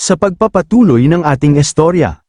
Sa pagpapatuloy ng ating istorya.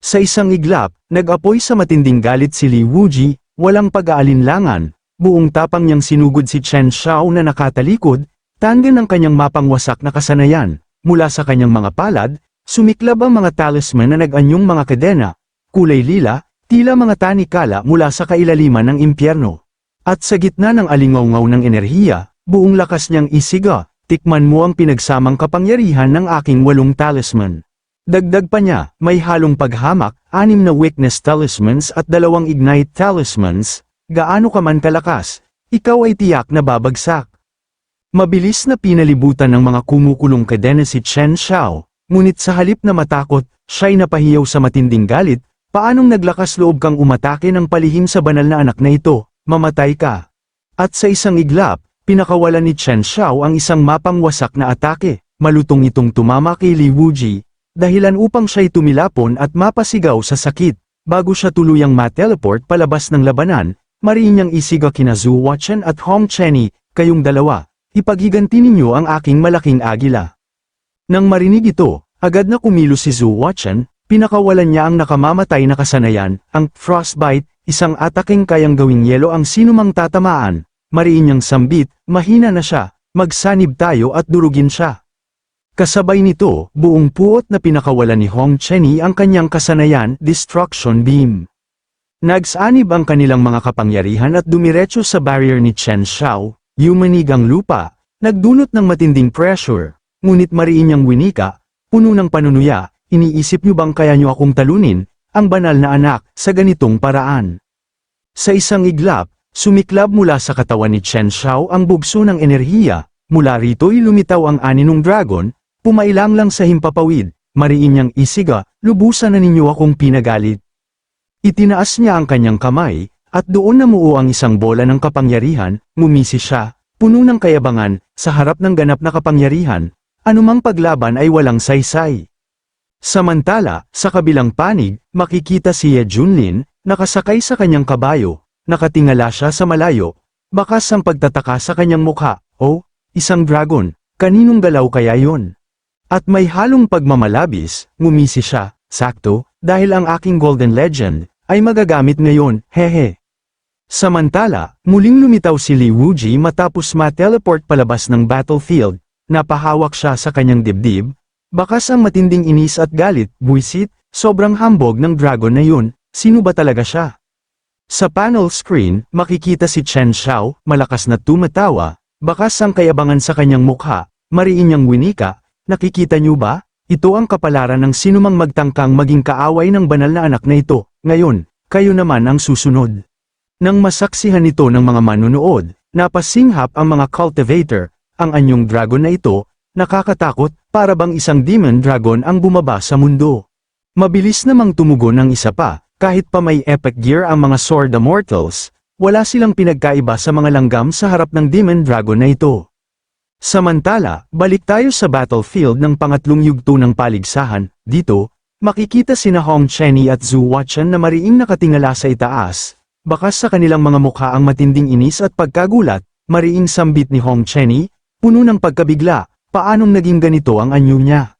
Sa isang iglap, nag-apoy sa matinding galit si Li Wuji, walang pag-aalinlangan, buong tapang niyang sinugod si Chen Xiao na nakatalikod, tanggan ng kanyang mapangwasak na kasanayan, mula sa kanyang mga palad, sumiklab ang mga talisman na nag-anyong mga kadena, kulay lila, tila mga tanikala mula sa kailaliman ng impyerno. At sa gitna ng alingaw ng enerhiya, buong lakas niyang isiga, tikman mo ang pinagsamang kapangyarihan ng aking walong talisman. Dagdag pa niya, may halong paghamak, anim na weakness talismans at dalawang ignite talismans, gaano ka man kalakas, ikaw ay tiyak na babagsak. Mabilis na pinalibutan ng mga kumukulong kadena si Chen Xiao, ngunit sa halip na matakot, siya'y napahiyaw sa matinding galit, paanong naglakas loob kang umatake ng palihim sa banal na anak na ito, mamatay ka. At sa isang iglap, pinakawalan ni Chen Xiao ang isang mapangwasak na atake, malutong itong tumama kay Li Wuji, dahilan upang siya'y tumilapon at mapasigaw sa sakit, bago siya tuluyang ma-teleport palabas ng labanan, mariin niyang isiga kina Zhu Watchen at Hong Chenny, kayong dalawa, ipagiganti ninyo ang aking malaking agila. Nang marinig ito, agad na kumilos si Zhu Watchen, pinakawalan niya ang nakamamatay na kasanayan, ang frostbite, isang ataking kayang gawing yelo ang sinumang tatamaan, mariin niyang sambit, mahina na siya, magsanib tayo at durugin siya. Kasabay nito, buong puot na pinakawalan ni Hong Chenny ang kanyang kasanayan, Destruction Beam. Nagsanib ang kanilang mga kapangyarihan at dumiretso sa barrier ni Chen Xiao, yumanig ang lupa, nagdulot ng matinding pressure, ngunit mariin niyang winika, puno ng panunuya, iniisip niyo bang kaya niyo akong talunin, ang banal na anak, sa ganitong paraan. Sa isang iglap, sumiklab mula sa katawan ni Chen Xiao ang bugso ng enerhiya, mula rito'y lumitaw ang aninong dragon, Pumailang lang sa himpapawid, mariin niyang isiga, lubusan na ninyo akong pinagalit. Itinaas niya ang kanyang kamay, at doon namuo ang isang bola ng kapangyarihan, ngumisi siya, puno ng kayabangan, sa harap ng ganap na kapangyarihan, anumang paglaban ay walang saysay. Samantala, sa kabilang panig, makikita si Ye Junlin, nakasakay sa kanyang kabayo, nakatingala siya sa malayo, bakas ang pagtataka sa kanyang mukha, oh, isang dragon, kaninong galaw kaya yon? At may halong pagmamalabis, ngumisi siya, sakto, dahil ang aking golden legend, ay magagamit ngayon, hehe. Samantala, muling lumitaw si Li Wuji matapos ma-teleport palabas ng battlefield, napahawak siya sa kanyang dibdib, bakas ang matinding inis at galit, buwisit, sobrang hambog ng dragon na yun, sino ba talaga siya? Sa panel screen, makikita si Chen Xiao, malakas na tumatawa, bakas ang kayabangan sa kanyang mukha, mariin niyang winika, Nakikita niyo ba? Ito ang kapalaran ng sinumang magtangkang maging kaaway ng banal na anak na ito. Ngayon, kayo naman ang susunod. Nang masaksihan ito ng mga manunood, napasinghap ang mga cultivator, ang anyong dragon na ito, nakakatakot, para bang isang demon dragon ang bumaba sa mundo. Mabilis namang tumugon ng isa pa, kahit pa may epic gear ang mga sword immortals, wala silang pinagkaiba sa mga langgam sa harap ng demon dragon na ito. Samantala, balik tayo sa battlefield ng pangatlong yugto ng paligsahan, dito, makikita sina Hong Chenny at Zhu Watchen na mariing nakatingala sa itaas, bakas sa kanilang mga mukha ang matinding inis at pagkagulat, mariing sambit ni Hong Chenny, puno ng pagkabigla, paanong naging ganito ang anyo niya.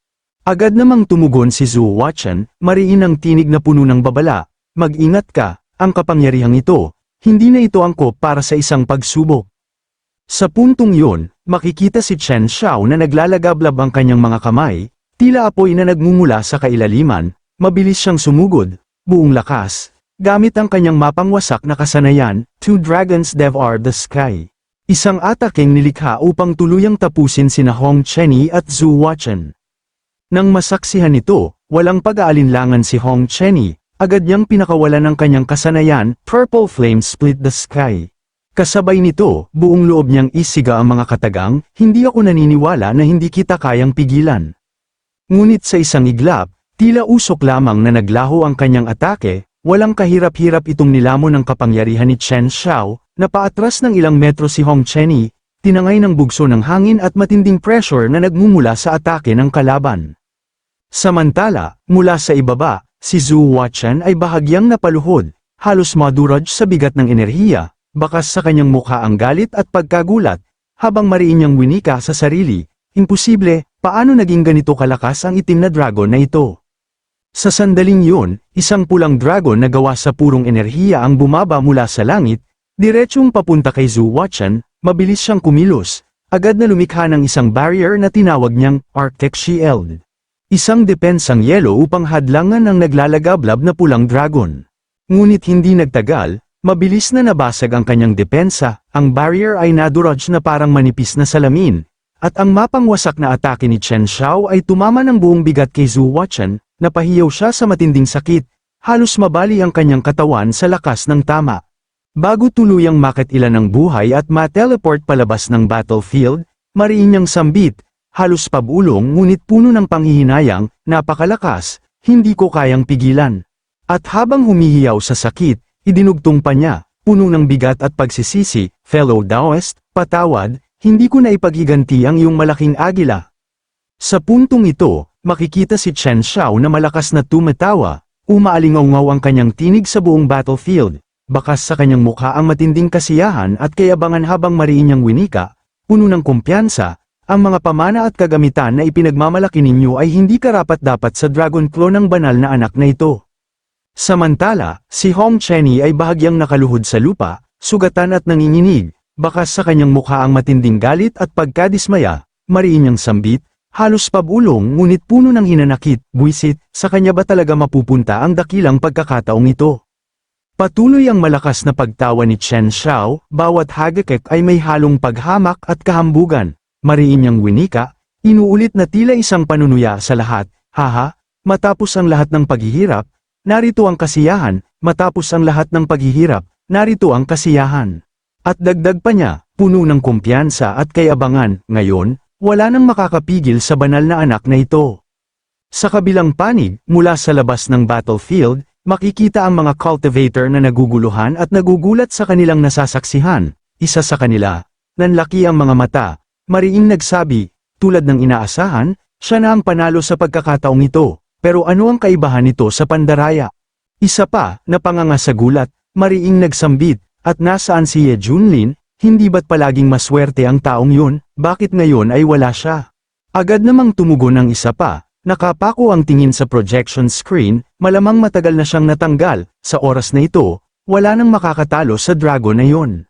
Agad namang tumugon si Zhu Watchen, mariin ang tinig na puno ng babala, mag-ingat ka, ang kapangyarihang ito, hindi na ito angkop para sa isang pagsubok. Sa puntong yun, makikita si Chen Xiao na naglalagablab ang kanyang mga kamay, tila apoy na nagmumula sa kailaliman, mabilis siyang sumugod, buong lakas, gamit ang kanyang mapangwasak na kasanayan, Two Dragons Devour the Sky. Isang ataking nilikha upang tuluyang tapusin sina Hong Chenny at Zhu Watchen. Nang masaksihan ito, walang pag-aalinlangan si Hong Chenny, agad niyang pinakawalan ng kanyang kasanayan, Purple Flame Split the Sky. Kasabay nito, buong loob niyang isiga ang mga katagang, hindi ako naniniwala na hindi kita kayang pigilan. Ngunit sa isang iglap, tila usok lamang na naglaho ang kanyang atake, walang kahirap-hirap itong nilamon ng kapangyarihan ni Chen Xiao, na paatras ng ilang metro si Hong Chenny, tinangay ng bugso ng hangin at matinding pressure na nagmumula sa atake ng kalaban. Samantala, mula sa ibaba, si Zhu Wachen ay bahagyang napaluhod, halos maduraj sa bigat ng enerhiya, bakas sa kanyang mukha ang galit at pagkagulat, habang mariin niyang winika sa sarili, imposible, paano naging ganito kalakas ang itim na dragon na ito? Sa sandaling yun, isang pulang dragon na gawa sa purong enerhiya ang bumaba mula sa langit, diretsyong papunta kay Zuwachan, mabilis siyang kumilos, agad na lumikha ng isang barrier na tinawag niyang Arctic Shield. Isang depensang yelo upang hadlangan ang naglalagablab na pulang dragon. Ngunit hindi nagtagal, mabilis na nabasag ang kanyang depensa, ang barrier ay naduraj na parang manipis na salamin, at ang mapangwasak na atake ni Chen Xiao ay tumama ng buong bigat kay Zhu Wachan, napahiyaw siya sa matinding sakit, halos mabali ang kanyang katawan sa lakas ng tama. Bago tuluyang makatilan ng buhay at ma-teleport palabas ng battlefield, mariin niyang sambit, halos pabulong ngunit puno ng panghihinayang, napakalakas, hindi ko kayang pigilan. At habang humihiyaw sa sakit, idinugtong pa niya, puno ng bigat at pagsisisi, fellow Taoist, patawad, hindi ko na ipaghiganti ang iyong malaking agila. Sa puntong ito, makikita si Chen Xiao na malakas na tumatawa, umaalingaw ang kanyang tinig sa buong battlefield, bakas sa kanyang mukha ang matinding kasiyahan at kayabangan habang mariin niyang winika, puno ng kumpiyansa, ang mga pamana at kagamitan na ipinagmamalaki ninyo ay hindi karapat-dapat sa Dragon Claw ng banal na anak na ito. Samantala, si Hong Chenny ay bahagyang nakaluhod sa lupa, sugatan at nanginginig, bakas sa kanyang mukha ang matinding galit at pagkadismaya, mariin niyang sambit, halos pabulong ngunit puno ng hinanakit, buwisit, sa kanya ba talaga mapupunta ang dakilang pagkakataong ito? Patuloy ang malakas na pagtawa ni Chen Xiao, bawat hagakek ay may halong paghamak at kahambugan, mariin niyang winika, inuulit na tila isang panunuya sa lahat, haha, matapos ang lahat ng paghihirap, narito ang kasiyahan, matapos ang lahat ng paghihirap, narito ang kasiyahan. At dagdag pa niya, puno ng kumpiyansa at kayabangan, ngayon, wala nang makakapigil sa banal na anak na ito. Sa kabilang panig, mula sa labas ng battlefield, makikita ang mga cultivator na naguguluhan at nagugulat sa kanilang nasasaksihan, isa sa kanila, nanlaki ang mga mata, mariing nagsabi, tulad ng inaasahan, siya na ang panalo sa pagkakataong ito, pero ano ang kaibahan nito sa pandaraya? Isa pa, napanganga sa gulat, mariing nagsambit, at nasaan si Ye Junlin, hindi ba't palaging maswerte ang taong yun, bakit ngayon ay wala siya? Agad namang tumugon ng isa pa, nakapako ang tingin sa projection screen, malamang matagal na siyang natanggal, sa oras na ito, wala nang makakatalo sa dragon na yon.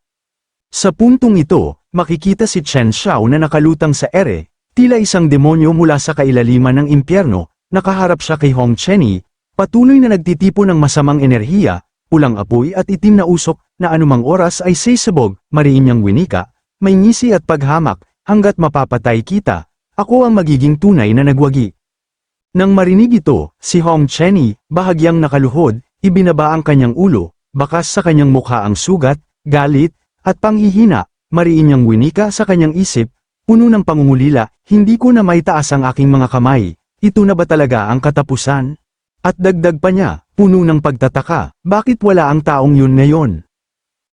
Sa puntong ito, makikita si Chen Xiao na nakalutang sa ere, tila isang demonyo mula sa kailaliman ng impyerno, nakaharap siya kay Hong Chenny, patuloy na nagtitipo ng masamang enerhiya, pulang apoy at itim na usok, na anumang oras ay sisabog, mariin niyang winika, may ngisi at paghamak, hanggat mapapatay kita, ako ang magiging tunay na nagwagi. Nang marinig ito, si Hong Chenny, bahagyang nakaluhod, ibinaba ang kanyang ulo, bakas sa kanyang mukha ang sugat, galit, at panghihina, mariin niyang winika sa kanyang isip, puno ng pangungulila, hindi ko na may taas ang aking mga kamay, ito na ba talaga ang katapusan? At dagdag pa niya, puno ng pagtataka, bakit wala ang taong yun ngayon?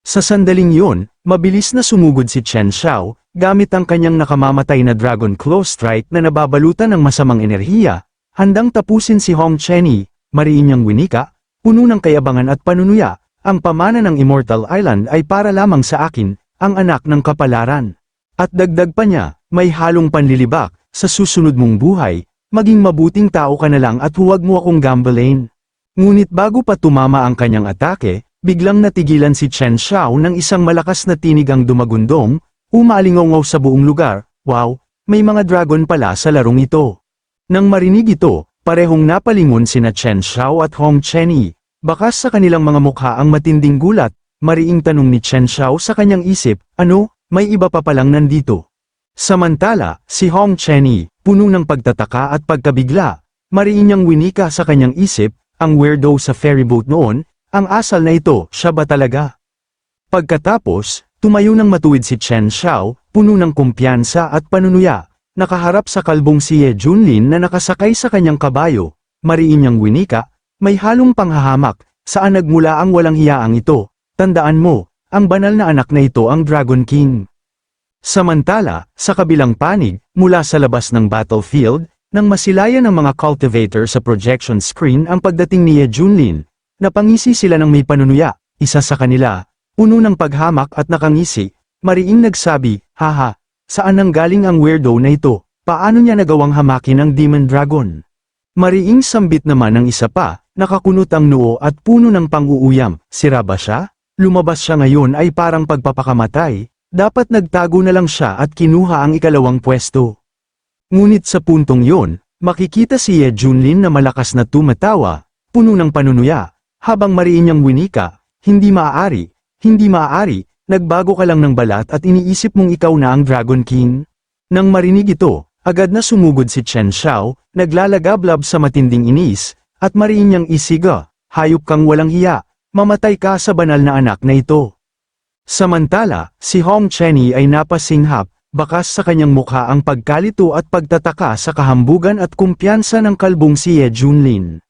Sa sandaling yun, mabilis na sumugod si Chen Xiao, gamit ang kanyang nakamamatay na Dragon Claw Strike na nababalutan ng masamang enerhiya, handang tapusin si Hong Chenny, mariin niyang winika, puno ng kayabangan at panunuya, ang pamana ng Immortal Island ay para lamang sa akin, ang anak ng kapalaran. At dagdag pa niya, may halong panlilibak, sa susunod mong buhay, maging mabuting tao ka na lang at huwag mo akong gambalain. Ngunit bago pa tumama ang kanyang atake, biglang natigilan si Chen Xiao ng isang malakas na tinig ang dumagundong, umalingaw sa buong lugar, wow, may mga dragon pala sa larong ito. Nang marinig ito, parehong napalingon sina Chen Xiao at Hong Chenyi, bakas sa kanilang mga mukha ang matinding gulat, mariing tanong ni Chen Xiao sa kanyang isip, ano, may iba pa palang nandito. Samantala, si Hong Chenny, puno ng pagtataka at pagkabigla, mariin niyang winika sa kanyang isip, ang weirdo sa ferryboat noon, ang asal na ito, siya ba talaga? Pagkatapos, tumayo ng matuwid si Chen Xiao, puno ng kumpiyansa at panunuya, nakaharap sa kalbong si Ye Junlin na nakasakay sa kanyang kabayo, mariin niyang winika, may halong panghahamak, saan nagmula ang walang hiyaang ito, tandaan mo, ang banal na anak na ito ang Dragon King. Samantala, sa kabilang panig, mula sa labas ng battlefield, nang masilayan ng mga cultivator sa projection screen ang pagdating ni Ye Junlin, napangisi sila ng may panunuya, isa sa kanila, puno ng paghamak at nakangisi, mariing nagsabi, haha, saan nanggaling ang weirdo na ito, paano niya nagawang hamakin ang Demon Dragon? Mariing sambit naman ng isa pa, nakakunot ang noo at puno ng pang-uuyam, sira ba siya? Lumabas siya ngayon ay parang pagpapakamatay, dapat nagtago na lang siya at kinuha ang ikalawang pwesto. Ngunit sa puntong yon, makikita si Ye Junlin na malakas na tumatawa, puno ng panunuya, habang mariin niyang winika, hindi maaari, hindi maaari, nagbago ka lang ng balat at iniisip mong ikaw na ang Dragon King? Nang marinig ito, agad na sumugod si Chen Xiao, naglalagablab sa matinding inis, at mariin niyang isiga, hayop kang walang hiya, mamatay ka sa banal na anak na ito. Samantala, si Hong Chenny ay napasinghap, bakas sa kanyang mukha ang pagkalito at pagtataka sa kahambugan at kumpiyansa ng kalbong si Ye Junlin.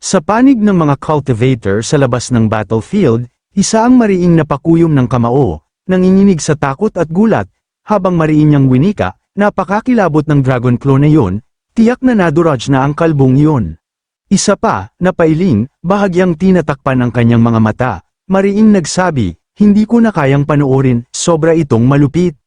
Sa panig ng mga cultivator sa labas ng battlefield, isa ang mariing napakuyom ng kamao, nanginginig sa takot at gulat, habang mariin niyang winika, napakakilabot ng dragon claw na yon, tiyak na naduraj na ang kalbong iyon. Isa pa, napailing, bahagyang tinatakpan ang kanyang mga mata, mariing nagsabi, hindi ko na kayang panoorin, sobra itong malupit.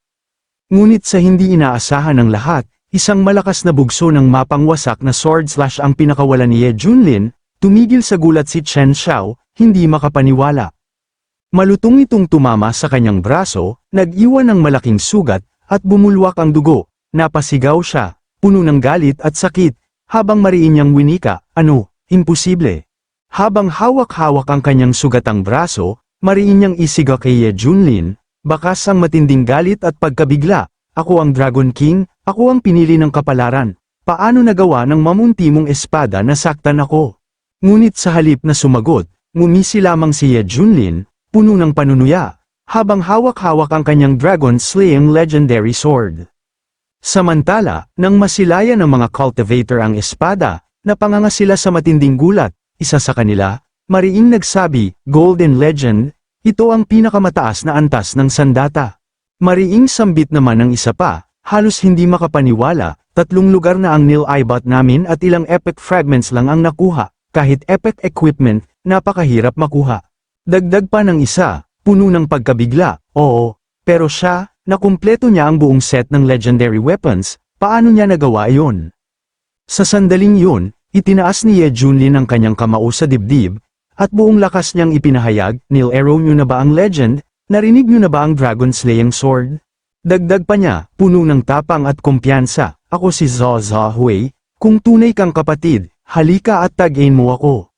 Ngunit sa hindi inaasahan ng lahat, isang malakas na bugso ng mapangwasak na sword slash ang pinakawalan ni Ye Junlin, tumigil sa gulat si Chen Xiao, hindi makapaniwala. Malutong itong tumama sa kanyang braso, nag-iwan ng malaking sugat, at bumulwak ang dugo, napasigaw siya, puno ng galit at sakit, habang mariin niyang winika, ano, imposible. Habang hawak-hawak ang kanyang sugatang braso, mariin niyang isiga kay Ye Junlin, bakas ang matinding galit at pagkabigla, ako ang Dragon King, ako ang pinili ng kapalaran, paano nagawa ng mamunti mong espada na saktan ako? Ngunit sa halip na sumagot, ngumisi lamang si Ye Junlin, puno ng panunuya, habang hawak-hawak ang kanyang dragon-slaying legendary sword. Samantala, nang masilaya ng mga cultivator ang espada, napanganga sila sa matinding gulat, isa sa kanila, mariing nagsabi, Golden Legend, ito ang pinakamataas na antas ng sandata. Mariing sambit naman ng isa pa, halos hindi makapaniwala, tatlong lugar na ang nil ibot namin at ilang epic fragments lang ang nakuha, kahit epic equipment, napakahirap makuha. Dagdag pa ng isa, puno ng pagkabigla, oo, pero siya, nakumpleto niya ang buong set ng legendary weapons, paano niya nagawa iyon? Sa sandaling yun, itinaas ni Ye Junlin ang kanyang kamao sa dibdib, at buong lakas niyang ipinahayag, Neil Arrow niyo na ba ang legend, narinig niyo na ba ang dragon slaying sword? Dagdag pa niya, puno ng tapang at kumpiyansa, ako si Zhao Zha Hui, kung tunay kang kapatid, halika at tagain mo ako.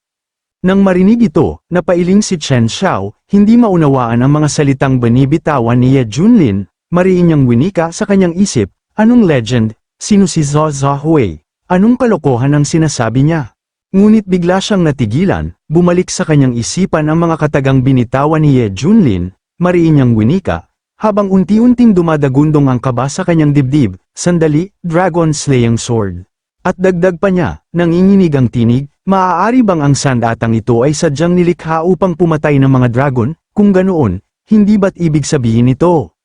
Nang marinig ito, napailing si Chen Xiao, hindi maunawaan ang mga salitang banibitawan ni Ye Junlin, mariin niyang winika sa kanyang isip, anong legend, sino si Zhao Zha Hui, anong kalokohan ang sinasabi niya? Ngunit bigla siyang natigilan, bumalik sa kanyang isipan ang mga katagang binitawan ni Ye Junlin, mariin niyang winika, habang unti-unting dumadagundong ang kaba sa kanyang dibdib, sandali, dragon slaying sword. At dagdag pa niya, nanginginig ang tinig, maaari bang ang sandatang ito ay sadyang nilikha upang pumatay ng mga dragon, kung ganoon, hindi ba't ibig sabihin ito?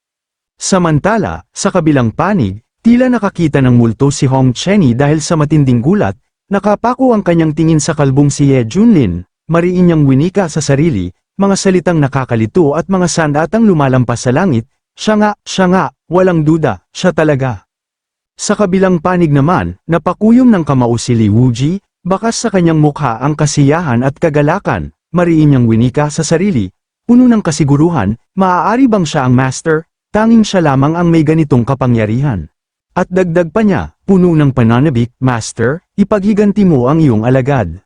Samantala, sa kabilang panig, tila nakakita ng multo si Hong Chenny dahil sa matinding gulat, nakapako ang kanyang tingin sa kalbong si Ye Junlin, mariin niyang winika sa sarili, mga salitang nakakalito at mga sandatang lumalampas sa langit, siya nga, siya nga, walang duda, siya talaga. Sa kabilang panig naman, napakuyom ng kamao si Li Wuji, bakas sa kanyang mukha ang kasiyahan at kagalakan, mariin niyang winika sa sarili, puno ng kasiguruhan, maaari bang siya ang master, tanging siya lamang ang may ganitong kapangyarihan. At dagdag pa niya, puno ng pananabik, master, ipaghiganti mo ang iyong alagad.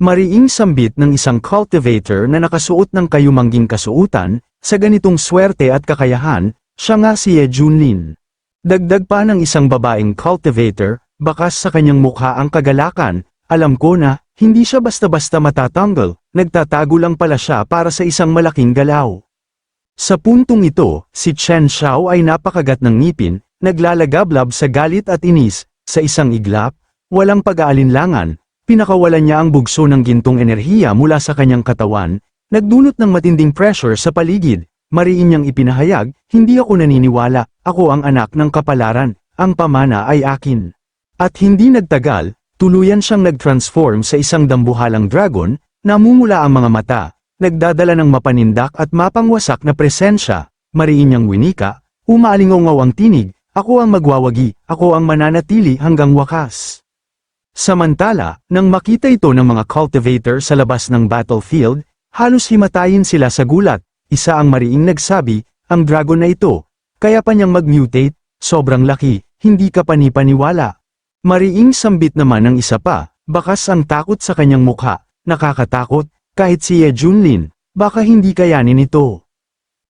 Mariing sambit ng isang cultivator na nakasuot ng kayumangging kasuutan, sa ganitong swerte at kakayahan, siya nga si Ye Junlin. Dagdag pa ng isang babaeng cultivator, bakas sa kanyang mukha ang kagalakan, alam ko na, hindi siya basta-basta matatanggal, nagtatago lang pala siya para sa isang malaking galaw. Sa puntong ito, si Chen Xiao ay napakagat ng ngipin, naglalagablab sa galit at inis, sa isang iglap, walang pag-aalinlangan, pinakawalan niya ang bugso ng gintong enerhiya mula sa kanyang katawan, nagdulot ng matinding pressure sa paligid, mariin niyang ipinahayag, hindi ako naniniwala, ako ang anak ng kapalaran, ang pamana ay akin. At hindi nagtagal, tuluyan siyang nag-transform sa isang dambuhalang dragon, namumula ang mga mata, nagdadala ng mapanindak at mapangwasak na presensya, mariin niyang winika, Umaalingaw ang tinig, ako ang magwawagi, ako ang mananatili hanggang wakas. Samantala, nang makita ito ng mga cultivator sa labas ng battlefield, halos himatayin sila sa gulat, isa ang mariing nagsabi, ang dragon na ito, kaya pa niyang mag-mutate, sobrang laki, hindi ka panipaniwala. Mariing sambit naman ng isa pa, bakas ang takot sa kanyang mukha, nakakatakot, kahit si Ye Junlin, baka hindi kayanin ito.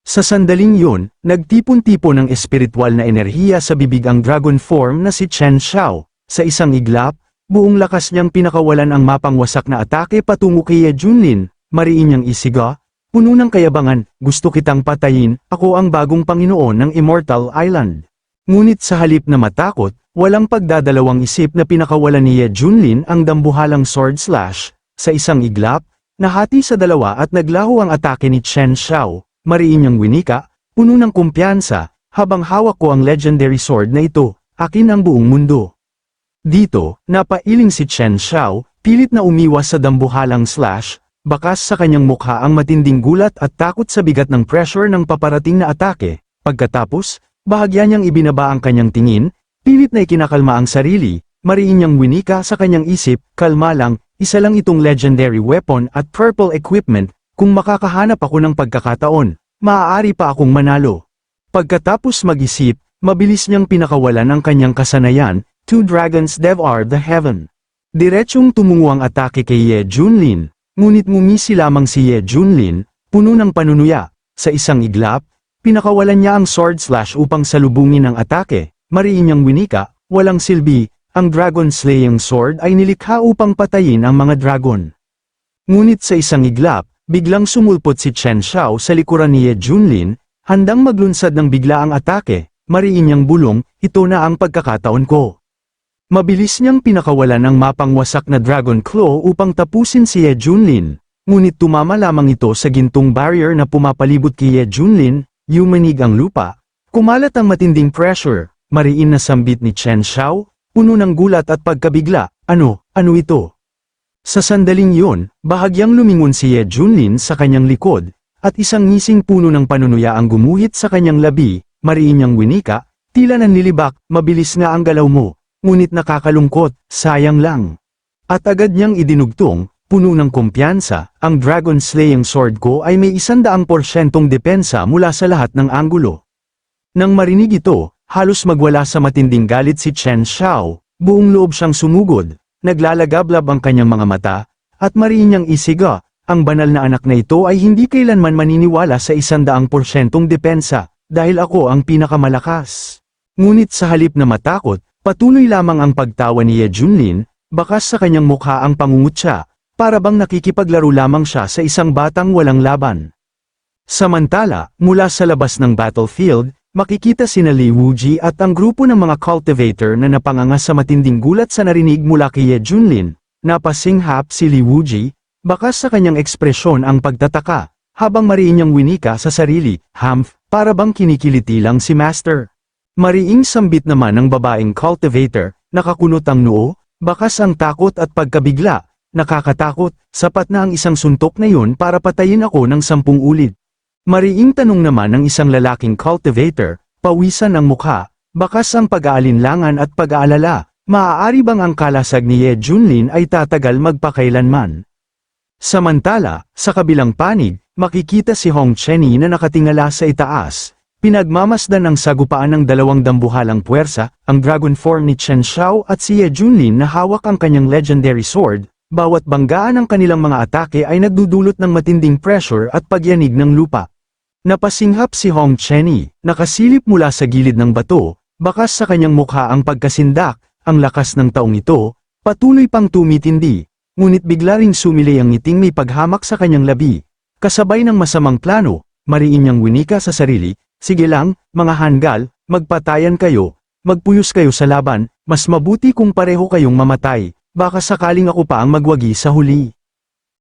Sa sandaling yun, nagtipon-tipon ng espiritual na enerhiya sa bibig ang dragon form na si Chen Xiao. Sa isang iglap, buong lakas niyang pinakawalan ang mapangwasak na atake patungo kay Ye Junlin, mariin niyang isiga, puno ng kayabangan, gusto kitang patayin, ako ang bagong Panginoon ng Immortal Island. Ngunit sa halip na matakot, walang pagdadalawang isip na pinakawalan ni Ye Junlin ang dambuhalang sword slash, sa isang iglap, nahati sa dalawa at naglaho ang atake ni Chen Xiao, mariin niyang winika, puno ng kumpiyansa, habang hawak ko ang legendary sword na ito, akin ang buong mundo. Dito, napailing si Chen Xiao, pilit na umiwas sa dambuhalang slash, bakas sa kanyang mukha ang matinding gulat at takot sa bigat ng pressure ng paparating na atake, pagkatapos, bahagya niyang ibinaba ang kanyang tingin, pilit na ikinakalma ang sarili, mariin niyang winika sa kanyang isip, kalma lang, isa lang itong legendary weapon at purple equipment, kung makakahanap ako ng pagkakataon, maaari pa akong manalo. Pagkatapos mag-isip, mabilis niyang pinakawalan ang kanyang kasanayan, two dragons devour the heaven. Diretsyong tumungo ang atake kay Ye Junlin, ngunit ngumisi lamang si Ye Junlin, puno ng panunuya. Sa isang iglap, pinakawalan niya ang sword slash upang salubungin ang atake, mariin niyang winika, walang silbi, ang dragon slaying sword ay nilikha upang patayin ang mga dragon. Ngunit sa isang iglap, biglang sumulpot si Chen Xiao sa likuran ni Ye Junlin, handang maglunsad ng bigla ang atake, mariin niyang bulong, ito na ang pagkakataon ko. Mabilis niyang pinakawalan ang mapangwasak na Dragon Claw upang tapusin si Ye Junlin, ngunit tumama lamang ito sa gintong barrier na pumapalibot kay Ye Junlin, yumanig ang lupa, kumalat ang matinding pressure, mariin na sambit ni Chen Xiao, puno ng gulat at pagkabigla, ano, ano ito? Sa sandaling yun, bahagyang lumingon si Ye Junlin sa kanyang likod, at isang ngising puno ng panunuya ang gumuhit sa kanyang labi, mariin niyang winika, tila nanlilibak, mabilis nga ang galaw mo, ngunit nakakalungkot, sayang lang. At agad niyang idinugtong, puno ng kumpiyansa, ang Dragon Slaying Sword ko ay may isandaang porsyentong depensa mula sa lahat ng anggulo. Nang marinig ito, halos magwala sa matinding galit si Chen Xiao, buong loob siyang sumugod, naglalagablab ang kanyang mga mata, at mariin niyang isiga, ang banal na anak na ito ay hindi kailanman maniniwala sa isandaang porsyentong depensa, dahil ako ang pinakamalakas. Ngunit sa halip na matakot, patuloy lamang ang pagtawa ni Ye Junlin, bakas sa kanyang mukha ang pangungutya, para bang nakikipaglaro lamang siya sa isang batang walang laban. Samantala, mula sa labas ng battlefield, makikita sina Li Wuji at ang grupo ng mga cultivator na napanganga sa matinding gulat sa narinig mula kay Ye Junlin, napasinghap si Li Wuji, bakas sa kanyang ekspresyon ang pagtataka, habang mariin niyang winika sa sarili, Hamph, para bang kinikiliti lang si Master. Mariing sambit naman ng babaeng cultivator, nakakunot ang noo, bakas ang takot at pagkabigla, nakakatakot, sapat na ang isang suntok na yun para patayin ako ng sampung ulit. Mariing tanong naman ng isang lalaking cultivator, pawisan ang mukha, bakas ang pag-aalinlangan at pag-aalala, maaari bang ang kalasag ni Ye Junlin ay tatagal magpakailanman. Samantala, sa kabilang panig, makikita si Hong Chenny na nakatingala sa itaas, pinagmamasdan ang sagupaan ng dalawang dambuhalang puwersa, ang dragon form ni Chen Xiao at si Ye Junlin na hawak ang kanyang legendary sword, bawat banggaan ng kanilang mga atake ay nagdudulot ng matinding pressure at pagyanig ng lupa. Napasinghap si Hong Chenny, nakasilip mula sa gilid ng bato, bakas sa kanyang mukha ang pagkasindak, ang lakas ng taong ito, patuloy pang tumitindi, ngunit bigla ring sumili ang ngiting may paghamak sa kanyang labi. Kasabay ng masamang plano, mariin niyang winika sa sarili, sige lang, mga hanggal, magpatayan kayo, magpuyos kayo sa laban, mas mabuti kung pareho kayong mamatay, baka sakaling ako pa ang magwagi sa huli.